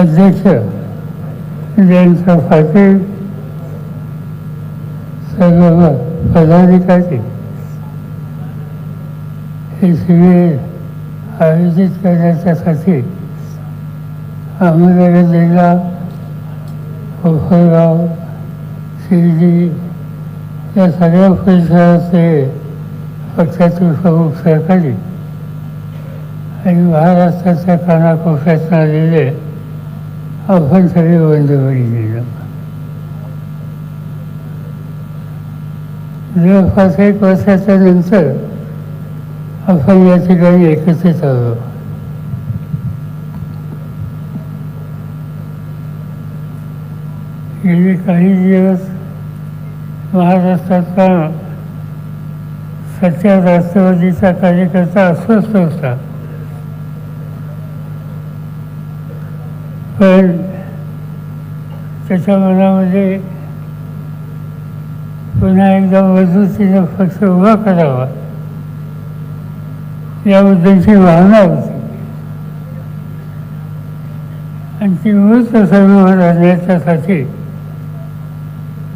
अध्यक्ष जयंत पाटील सर्व पदाधिकारी हे शिबिर आयोजित करण्याच्यासाठी अहमदनगर जिल्हा कोपरगाव शिर्डी या सगळ्या परिसराचे पक्षाचे प्रमुख सहकारी आणि महाराष्ट्राच्या कानाकोपऱ्यात आलेले आपण सगळे बंद बंधुभरी गेलो जवळपास एक वर्षाच्या नंतर आपण या ठिकाणी एकत्रित आलो गेले काही दिवस महाराष्ट्रातला सध्या राष्ट्रवादीचा कार्यकर्ता अस्वस्थ होता. पण त्याच्या मनामध्ये पुन्हा एकदा मजबूतीनं पक्ष उभा करावा. याबद्दलची भावना होती. आणि ती मूर्त सर्व आणण्याच्यासाठी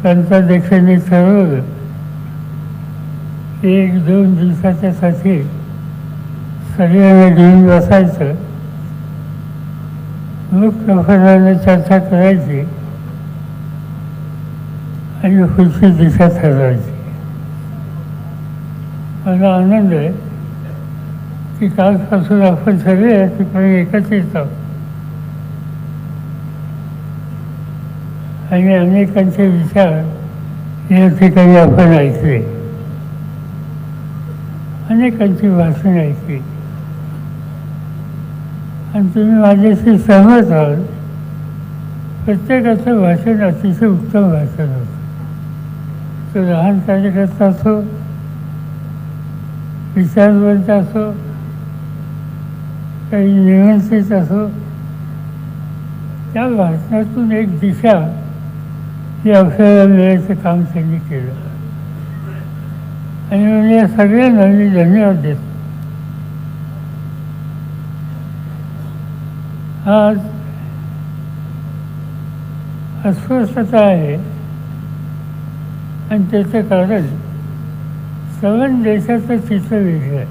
पंचाध्यक्षांनी ठरवलं. एक दोन दिवसाच्यासाठी सगळ्यांना घेऊन बसायचं. मुख्यपणाने चर्चा करायची आणि पुढची दिशा ठरवायची. मला आनंद आहे की कालपासून आपण सगळे या ठिकाणी एकत्रित आहोत आणि अनेकांचे विचार या ठिकाणी आपण ऐकले. अनेकांची भाषण ऐकली. आणि तुम्ही माझ्याशी सहमत आहात. प्रत्येकाचं भाषण अतिशय उत्तम भाषण होतं तो लहान कार्यकर्ता असो विचारवंत असो काही नियंत्रित असो त्या भाषणातून एक दिशा ही आपल्याला मिळायचं काम त्यांनी केलं. आणि म्हणून या सगळ्यांना मी धन्यवाद देतो. आज अस्वस्थता आहे. आणि त्याचं कारण सवन देशाचं चित्र वेगळं आहे.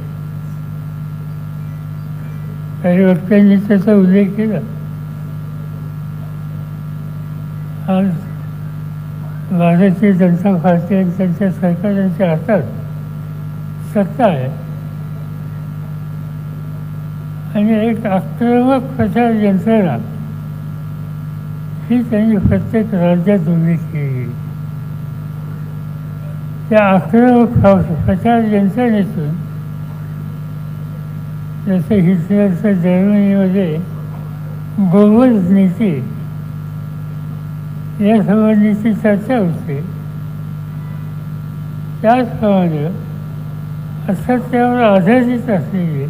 काही वक्त्यांनी त्याचा उल्लेख केला. आज भारतीय जनता पार्टी आणि त्यांच्या सरकारांच्या हातात सत्ता आहे. आणि एक आक्रमक प्रचार यंत्रणा? ही त्यांनी प्रत्येक राज्यात उभी केली. त्या आक्रमक प्रचार यंत्रणेतून जसं हिटलरचं जर्मनीमध्ये गोवज नीती या संबंधीची चर्चा होते. त्याचप्रमाणे असत्यावर आधारित असलेली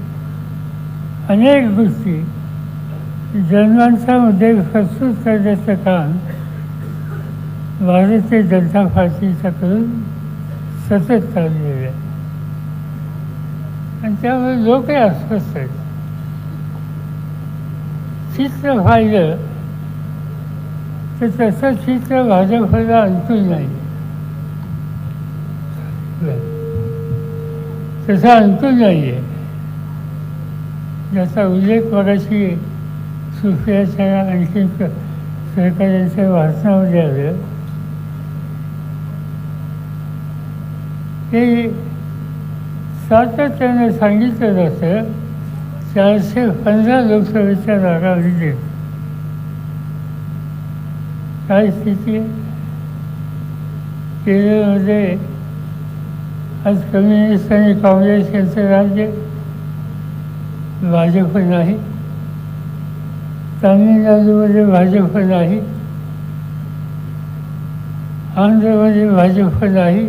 अनेक गोष्टी. जनमानसामध्ये प्रस्तुत करण्याचं काम भारतीय जनता पार्टीच्याकडून सतत चाललेलं आहे. आणि त्यामुळे लोकही अस्वस्थ आहेत. चित्र पाहिलं तर तसं चित्र भाजपला अंतून नाही. तसं अंतून नाही आहे याचा उल्लेख मगाशी सुफियाच्या आणखी सहकार्यांच्या वाचनामध्ये आलं ते सातत्याने सांगितलं जातं चारशे पंधरा लोकसभेच्या जागा विजेत काय स्थिती? आहे केरळमध्ये आज कम्युनिस्ट आणि काँग्रेस यांचं राज्य भाजप नाही तामिळनाडूमध्ये भाजप नाही आंध्रमध्ये भाजप नाही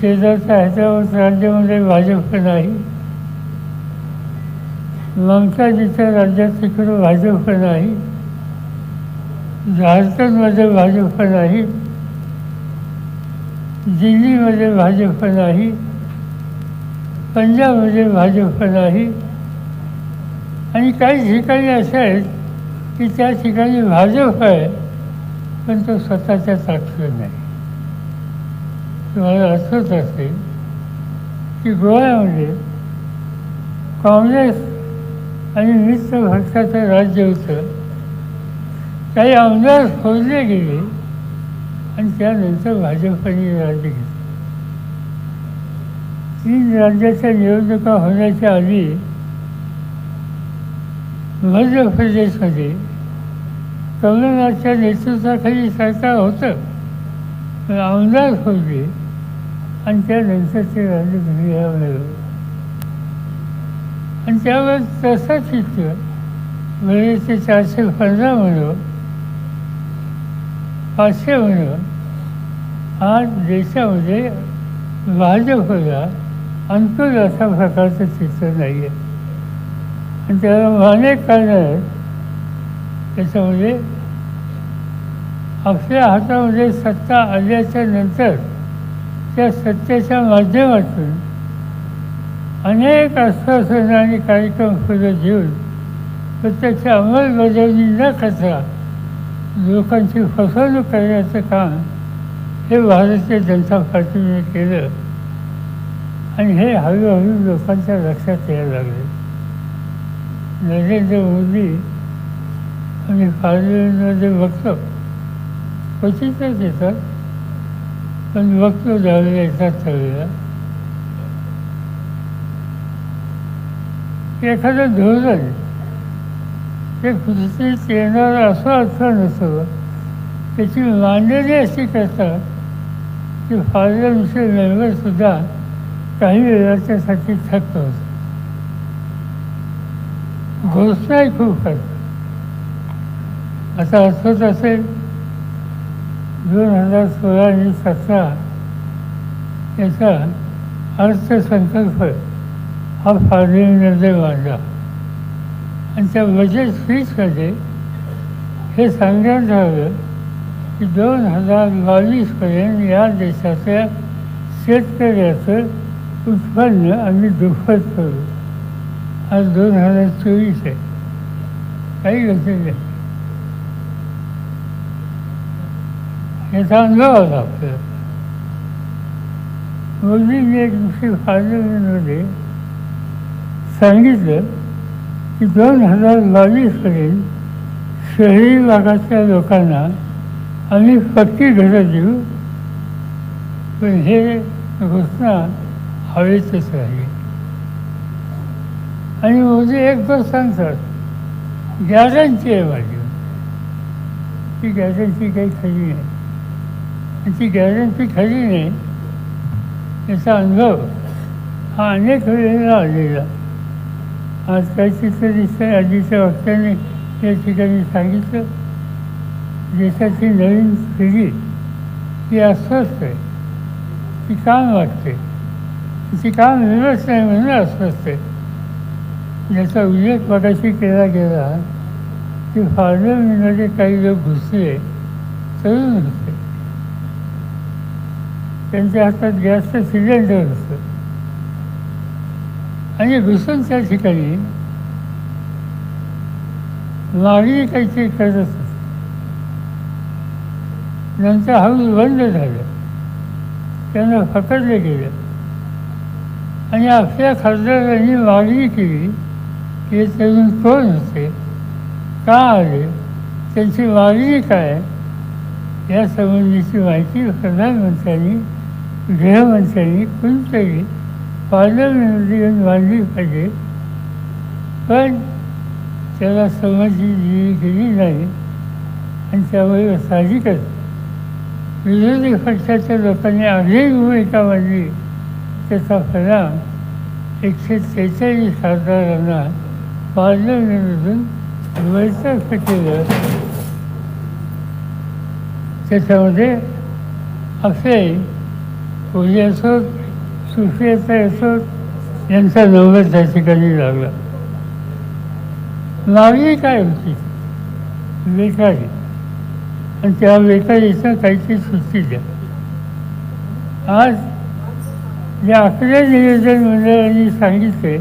शेजारच्या हैदराबाद राज्यामध्ये भाजप नाही ममताजीच्या राज्यात तिकडं भाजप नाही झारखंडमध्ये भाजप नाही दिल्लीमध्ये भाजप नाही पंजाबमध्ये भाजप नाही. आणि काही ठिकाणी असे आहेत की त्या ठिकाणी भाजप आहे पण तो स्वतःच्या ताकद नाही. तुम्हाला आठवत असेल की गोव्यामध्ये काँग्रेस आणि मित्र भक्ताचं राज्य होतं. काही आमदार फोडले गेले आणि त्यानंतर भाजपने राज्य घेतलं. तीन राज्याच्या निवडणुका होण्याच्या आधी मध्य प्रदेशमध्ये कमलनाथच्या नेतृत्वाखाली सरकार होतं. पण आमदार होते आणि त्यानंतर ते राज्य घरी यावं लागलं आणि त्यावर तसं चित्र म्हणजे ते चारशे पंधरा म्हणून पाचशे म्हणून आज देशामध्ये भाजपला अंतर अशा प्रकारचं चित्र नाही आहे आणि त्याला अनेक कारणं आहेत. त्याच्यामध्ये आपल्या हातामध्ये सत्ता आल्याच्यानंतर त्या सत्तेच्या माध्यमातून अनेक आश्वासनं आणि कार्यक्रम पुढे घेऊन प्रत्यक्ष अंमलबजावणी न करता लोकांची फसवणूक करण्याचं काम हे भारतीय जनता पार्टीने केलं. आणि हे हळूहळू लोकांच्या लक्षात यायला लागले. नरेंद्र मोदी आम्ही जे वक्त क्वचितच येतात पण बघतो झालेले येतात सगळ्या. एखादं धोरण ते कुठेतरी येणारं असं अर्थ नसतं. त्याची मांडणी अशी करतात की पार्लमेंटचे मेंबरसुद्धा काही वेळाच्यासाठी थक्क होतात घोषणाही खूप करतात आता असंच असेल दोन हजार सोळा आणि सतरा याचा अर्थसंकल्प हा फार्मिंगमध्ये मांडला. आणि त्या बजेट फ्रीजमध्ये हे सांगण्यात आलं की दोन हजार बावीसपर्यंत या देशाच्या शेतकऱ्याचं उत्पन्न आम्ही दुप्पट करू. आज दोन हजार चोवीस आहे. काही असेल नाही. याचा अनुभव आला आपल्याला मोदींनी एक दिवशी पार्लमेंटमध्ये सांगितलं की दोन हजार बावीसपर्यंत शहरी भागातल्या लोकांना आम्ही पक्की घरं देऊ. पण हे घोषणा हवेतच राहील आणि मोदी एक दोन सांगतात गॅरंटी आहे माझी. ती गॅरंटी काही खरी नाही. आणि ती गॅरंटी खरी नाही याचा अनुभव हा अनेक वेळेला आलेला. आज काही चित्र दिसतंय आधीच्या वक्त्याने या ठिकाणी सांगितलं. देशाची नवीन पिढी ती अस्वस्थ आहे ती काम वाटते. तिची काम वेगळंच नाही म्हणून अस्वस्थ आहे ज्याचा उल्लेख मगाशी केला गेला की पार्लमेंटमध्ये काही लोक घुसले तरुण होते त्यांच्या हातात गॅसचं सिलेंडर असतं आणि घुसून त्या ठिकाणी मागणी काहीतरी करत असत नंतर हाऊस बंद झालं. त्यांना पकडलं गेलं. आणि आपल्या खासदारांनी मागणी केली की हे तरुण कोण होते? का आले त्यांची मागणी काय या संबंधीची माहिती प्रधानमंत्र्यांनी गृहमंत्र्यांनी कोणतरी पार्लमेंटमध्ये येऊन मांडली पाहिजे. पण त्याला समजली दिली गेली नाही. आणि त्यामुळे साहजिकच विरोधी पक्षाच्या लोकांनी आधी भूमिका मांडली. त्याचा परिणाम एकशे त्रेचाळीस हजारांना पार्लमेंटमधून बरतर्फ केलं त्याच्यामध्ये असे कोणी असो सुफियाचा असोत यांचा नंबर त्या ठिकाणी लागला. मागणी काय होती? बेकारी आणि त्या बेकारीचं काहीतरी सुट्टी द्या. आज या अकरा नियोजन मंडळांनी सांगितले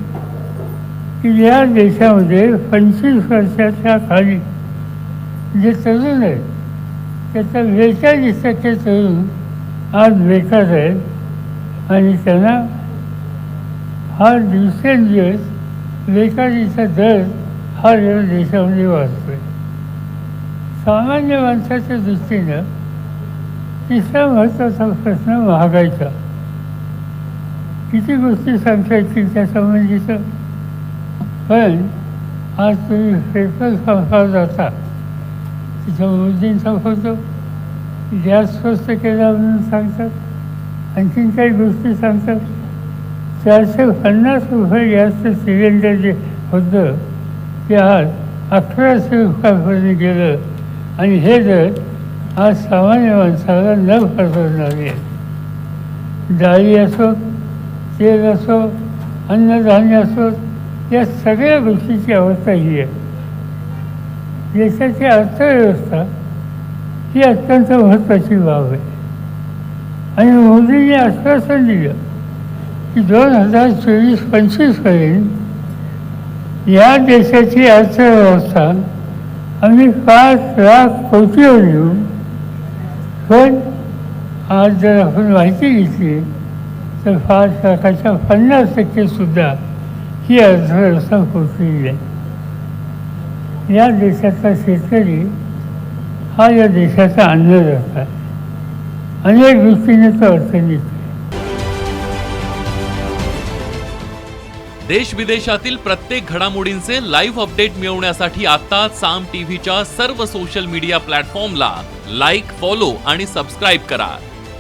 की या देशामध्ये पंचवीस वर्षाच्या खाली जे तरुण आहेत त्याचा बेचाळीस टक्के तरुण आज बेकार आहेत आणि त्यांना हा दिवसेंदिवस बेकारीचा दर हा या देशामध्ये वाढतोय. सामान्य माणसाच्या दृष्टीनं तिसरा महत्त्वाचा प्रश्न महागाईचा. किती गोष्टी सांगता येतील त्यासंबंधीचं पण आज तुम्ही पेपर पंपावर जाता. तिथं मोदींचा संपवतो गॅस स्वस्त केला म्हणून सांगतात आणखीन काही गोष्टी सांगतात. चारशे पन्नास रुपये गॅसचं सिलेंडर जे होतं ते आज अकराशे रुपयापर्यंत गेलं. आणि हे जर आज सामान्य माणसाला न परवडणारे. आहे डाळी असो तेल असो अन्नधान्य असो या सगळ्या गोष्टीची अवस्था ही आहे. देशाची अर्थव्यवस्था ही अत्यंत महत्त्वाची बाब आहे. आणि मोदींनी आश्वासन दिलं की दोन हजार चोवीस पंचवीसपर्यंत या देशाची अर्थव्यवस्था आम्ही पाच लाख कोटीवर येऊ पण आज जर आपण माहिती घेतली तर पाच लाखाच्या पन्नास टक्केसुद्धा ही अर्थव्यवस्था पोचलेली आहे. या देशाचा शेतकरी हा या देशाचा अन्नदाता आहे. अनेक दृष्टीने तो अडचणीत देश विदेशातील प्रत्येक घडामोडींचे लाईव्ह अपडेट मिळवण्यासाठी आता साम टीव्हीच्या सर्व सोशल मीडिया प्लॅटफॉर्मला लाईक फॉलो आणि सबस्क्राईब करा.